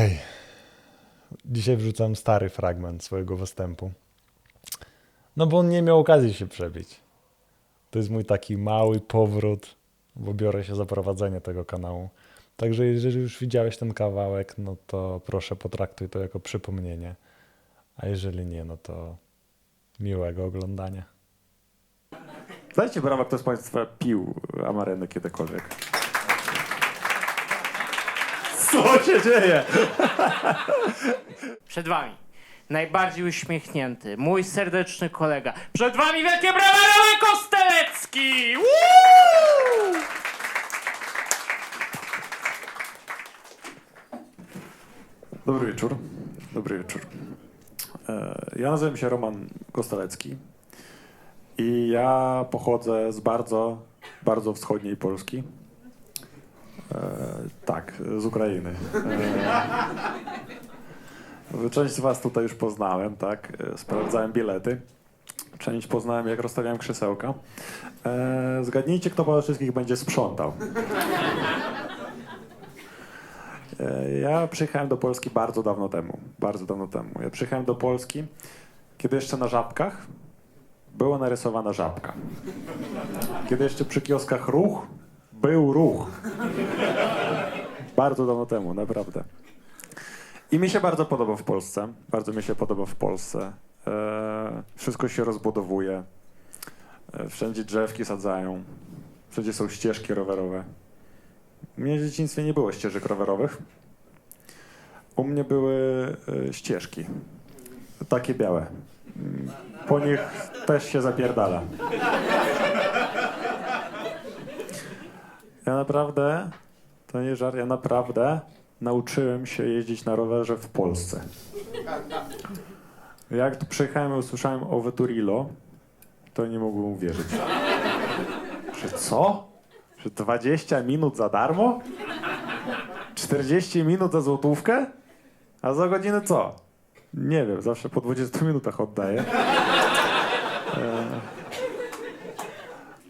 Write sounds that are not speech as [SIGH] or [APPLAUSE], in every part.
Okej. Dzisiaj wrzucam stary fragment swojego występu. No bo on nie miał okazji się przebić. To jest mój taki mały powrót, bo biorę się za prowadzenie tego kanału. Także jeżeli już widziałeś ten kawałek, no to proszę potraktuj to jako przypomnienie. A jeżeli nie, no to miłego oglądania. Dajcie brawa, kto z Państwa pił amareny kiedykolwiek. Co się dzieje? Przed wami najbardziej uśmiechnięty, mój serdeczny kolega. Przed wami wielkie brawa Roman Kostelecki! Woo! Dobry wieczór. Dobry wieczór. E, Ja nazywam się Roman Kostalecki i ja pochodzę z bardzo, bardzo wschodniej Polski. Tak, z Ukrainy. E, część z Was tutaj już poznałem, tak? E, Sprawdzałem bilety. Część poznałem, jak rozstawiałem krzesełka. E, zgadnijcie, kto po wszystkich będzie sprzątał. Ja przyjechałem do Polski bardzo dawno temu. Bardzo dawno temu. Ja przyjechałem do Polski, kiedy jeszcze na żabkach była narysowana żabka. Kiedy jeszcze przy kioskach ruch był ruch. Bardzo dawno temu, naprawdę. I mi się bardzo podoba w Polsce. Bardzo mi się podoba w Polsce. E, wszystko się rozbudowuje. E, wszędzie drzewki sadzają. Wszędzie są ścieżki rowerowe. U mnie w dzieciństwie nie było ścieżek rowerowych. U mnie były e, ścieżki. Takie białe. Po nich też się zapierdala. Ja naprawdę, to nie żart, ja naprawdę nauczyłem się jeździć na rowerze w Polsce. Jak tu przyjechałem i usłyszałem o Veturilo, to nie mogłem uwierzyć. Że co? Że 20 minut za darmo? 40 minut za złotówkę? A za godzinę co? Nie wiem, zawsze po 20 minutach oddaję. E,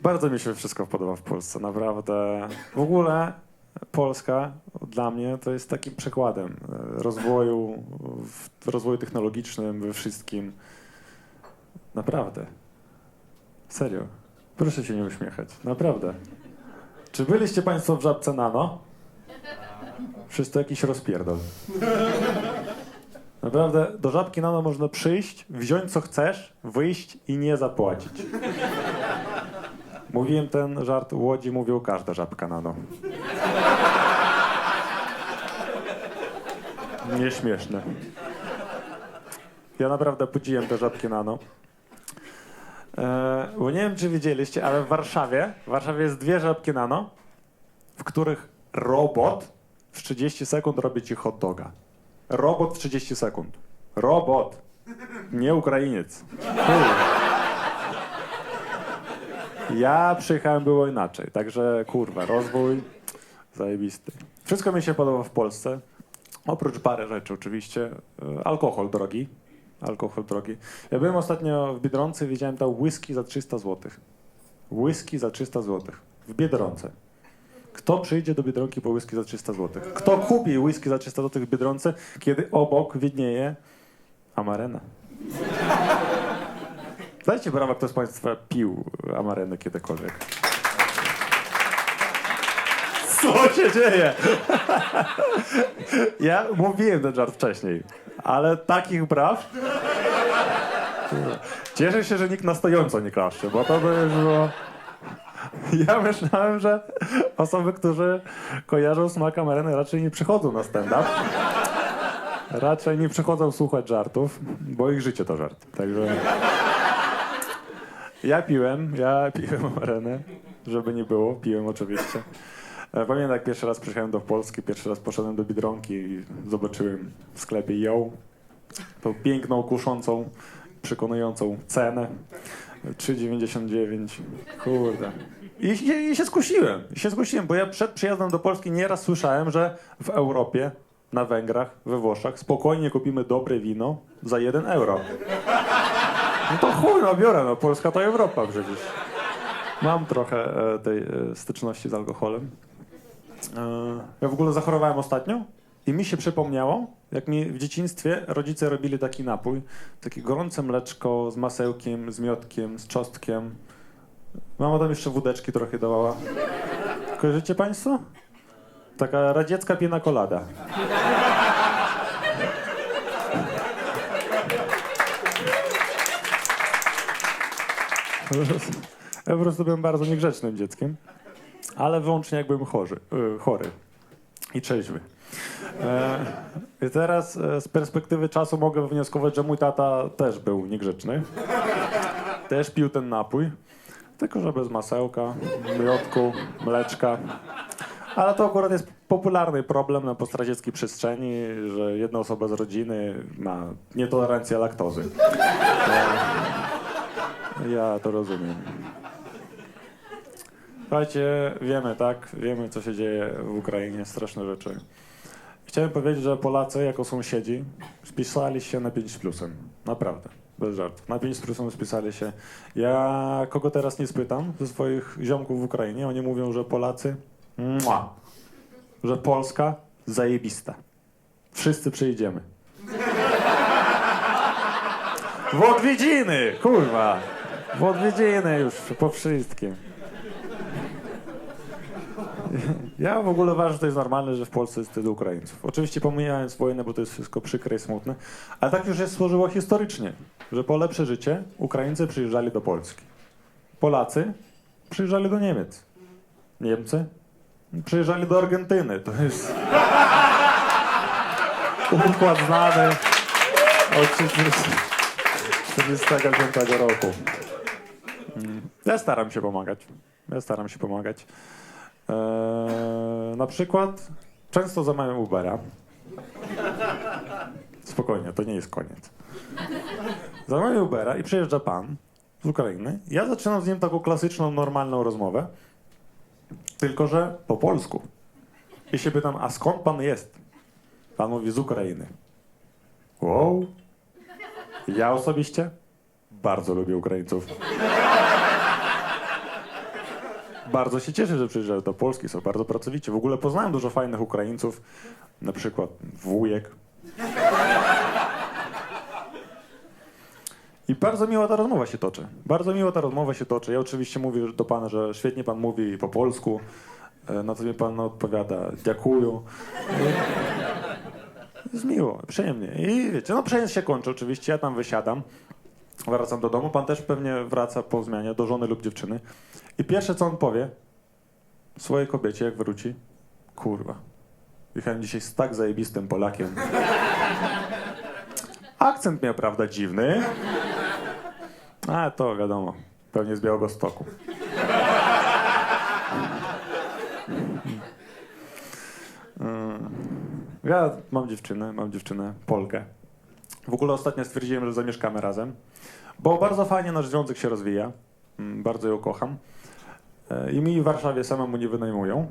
Bardzo mi się wszystko podoba w Polsce, naprawdę. W ogóle Polska dla mnie to jest takim przykładem e, rozwoju, w rozwoju technologicznym, we wszystkim. Naprawdę. Serio. Proszę się nie uśmiechać. Naprawdę. Czy byliście Państwo w Żabce Nano? Wszyscy jakiś rozpierdol. Naprawdę, do Żabki Nano można przyjść, wziąć co chcesz, wyjść i nie zapłacić. Mówiłem ten żart Łodzi, mówił każda Żabka Nano. Nieśmieszne. Ja naprawdę podziwiam te Żabki Nano. E, bo nie wiem, czy widzieliście, ale w Warszawie, w Warszawie jest dwie żabki nano, w których robot w 30 sekund robi ci hot doga. Robot w 30 sekund. Robot. Nie Ukrainiec. Ja przyjechałem, było inaczej. Także kurwa, rozwój zajebisty. Wszystko mi się podoba w Polsce. Oprócz parę rzeczy oczywiście. E, Alkohol drogi. Alkohol drogi. Ja byłem ostatnio w Biedronce i widziałem tam whisky za 300 zł. Whisky za 300 zł. W Biedronce. Kto przyjdzie do Biedronki po whisky za 300 zł? Kto kupi whisky za 300 zł w Biedronce, kiedy obok widnieje Amarena? Dajcie brawa, kto z Państwa pił Amarenę kiedykolwiek. Co się dzieje? Ja mówiłem ten żart wcześniej, ale takich braw. Cieszę się, że nikt na stojąco nie klaszcze, bo to by było. Ja myślałem, że osoby, którzy kojarzą smak Amareny raczej nie przychodzą na stand-up. Raczej nie przychodzą słuchać żartów, bo ich życie to żart. Także. Ja piłem, ja [LAUGHS] piłem Amarenę, żeby nie było, piłem oczywiście. E, Pamiętam jak pierwszy raz przyjechałem do Polski, pierwszy raz poszedłem do Biedronki i zobaczyłem w sklepie ją. Tą piękną, kuszącą, przekonującą cenę. 3,99. Kurde. I się, I się skusiłem. I się skusiłem, bo ja przed przyjazdem do Polski nieraz słyszałem, że w Europie, na Węgrach, we Włoszech spokojnie kupimy dobre wino za 1 euro. No to chuj, no biorę, no Polska to Europa przecież. Mam trochę e, tej e, styczności z alkoholem. E, ja w ogóle zachorowałem ostatnio I mi się przypomniało, jak mi w dzieciństwie rodzice robili taki napój, takie gorące mleczko z masełkiem, z miodkiem, z czosnkiem. Mama tam jeszcze wódeczki trochę dawała. Kojarzycie państwo? Taka radziecka pina colada. Ja po prostu byłem bardzo niegrzecznym dzieckiem, ale wyłącznie jak byłem chorzy, y, chory i trzeźwy. E, I teraz e, z perspektywy czasu mogę wywnioskować, że mój tata też był niegrzeczny. Też pił ten napój, tylko że bez masełka, miodku, mleczka. Ale to akurat jest popularny problem na postradzieckiej przestrzeni, że jedna osoba z rodziny ma nietolerancję laktozy. E, Ja to rozumiem. Słuchajcie, wiemy, tak? Wiemy, co się dzieje w Ukrainie, straszne rzeczy. Chciałem powiedzieć, że Polacy jako sąsiedzi spisali się na 5 z plusem. Naprawdę, bez żartów. Na 5 z plusem spisali się. Ja kogo teraz nie spytam ze swoich ziomków w Ukrainie, oni mówią, że Polacy, mua, że Polska zajebista. Wszyscy przyjdziemy. W odwiedziny, kurwa. W odwiedziny już po wszystkim. Ja w ogóle uważam, że to jest normalne, że w Polsce jest tyle Ukraińców. Oczywiście pomijając wojnę, bo to jest wszystko przykre i smutne, ale tak już jest złożyło historycznie, że po lepsze życie Ukraińcy przyjeżdżali do Polski. Polacy przyjeżdżali do Niemiec. Niemcy przyjeżdżali do Argentyny. To jest układ znany od 1945 roku. Ja staram się pomagać. Ja staram się pomagać. Eee, na przykład często zamawiam Ubera. Spokojnie, to nie jest koniec. Zamawiam Ubera i przyjeżdża pan z Ukrainy. Ja zaczynam z nim taką klasyczną, normalną rozmowę. Tylko, że po polsku. I się pytam, a skąd pan jest? Pan mówi z Ukrainy. Wow. Ja osobiście bardzo lubię Ukraińców. Bardzo się cieszę, że przyjeżdżają do Polski, są bardzo pracowici. W ogóle poznałem dużo fajnych Ukraińców, na przykład wujek. I bardzo miła ta rozmowa się toczy. Bardzo miła ta rozmowa się toczy. Ja oczywiście mówię do pana, że świetnie pan mówi po polsku, e, na co mi pan odpowiada, dziękuję. Jest miło, przyjemnie. I wiecie, no przejazd się kończy oczywiście, ja tam wysiadam, wracam do domu, pan też pewnie wraca po zmianie do żony lub dziewczyny. I pierwsze co on powie swojej kobiecie, jak wróci, kurwa, jechałem dzisiaj z tak zajebistym Polakiem. [LAUGHS] Akcent miał, prawda, dziwny. A to wiadomo, pewnie z Białego Stoku. [LAUGHS] Mm. Ja mam dziewczynę, mam dziewczynę, Polkę. W ogóle ostatnio stwierdziłem, że zamieszkamy razem, bo bardzo fajnie nasz związek się rozwija. Mm, Bardzo ją kocham. E, I mi w Warszawie samemu nie wynajmują.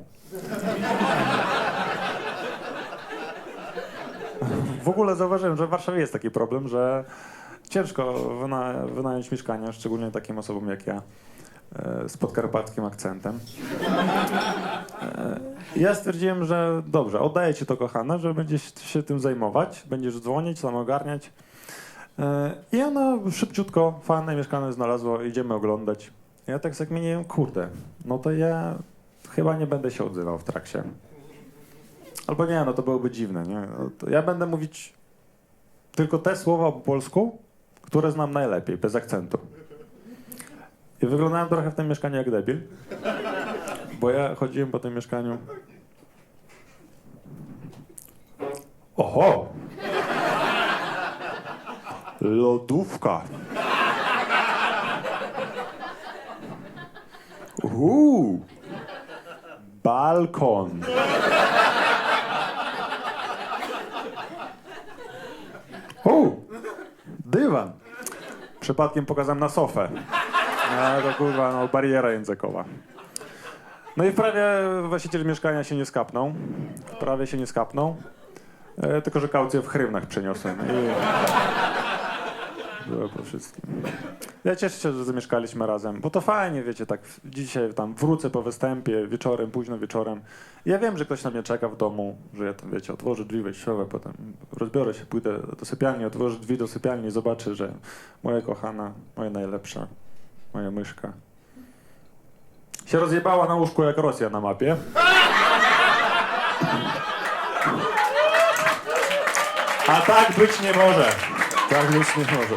W ogóle zauważyłem, że w Warszawie jest taki problem, że ciężko wyna wynająć mieszkania, szczególnie takim osobom jak ja, e, z podkarpackim akcentem. Ja stwierdziłem, że dobrze, oddaję ci to kochana, że będziesz się tym zajmować, będziesz dzwonić, tam ogarniać. E, I ona szybciutko fajne mieszkanie znalazła, idziemy oglądać. Ja tak zakminiłem, kurde, no to ja chyba nie będę się odzywał w trakcie. Albo nie, no to byłoby dziwne, nie? No ja będę mówić tylko te słowa po polsku, które znam najlepiej, bez akcentu. I wyglądałem trochę w tym mieszkaniu jak debil, bo ja chodziłem po tym mieszkaniu. Oho! Lodówka. Uuu. Balkon. U. Dywan. Przypadkiem pokazałem na sofę. A to kurwa, no bariera językowa. No i prawie właściciel mieszkania się nie skapnął. Prawie się nie skapnął. E, tylko, że kaucję w hrywnach przeniosłem. I... Była po wszystkim. Ja cieszę się, że zamieszkaliśmy razem, bo to fajnie, wiecie, tak dzisiaj tam wrócę po występie wieczorem, późno wieczorem. Ja wiem, że ktoś na mnie czeka w domu, że ja tam, wiecie, otworzę drzwi wejściowe, potem rozbiorę się, pójdę do sypialni, otworzę drzwi do sypialni i zobaczę, że moja kochana, moja najlepsza, moja myszka się rozjebała na łóżku jak Rosja na mapie. A tak być nie może. Tak być nie może.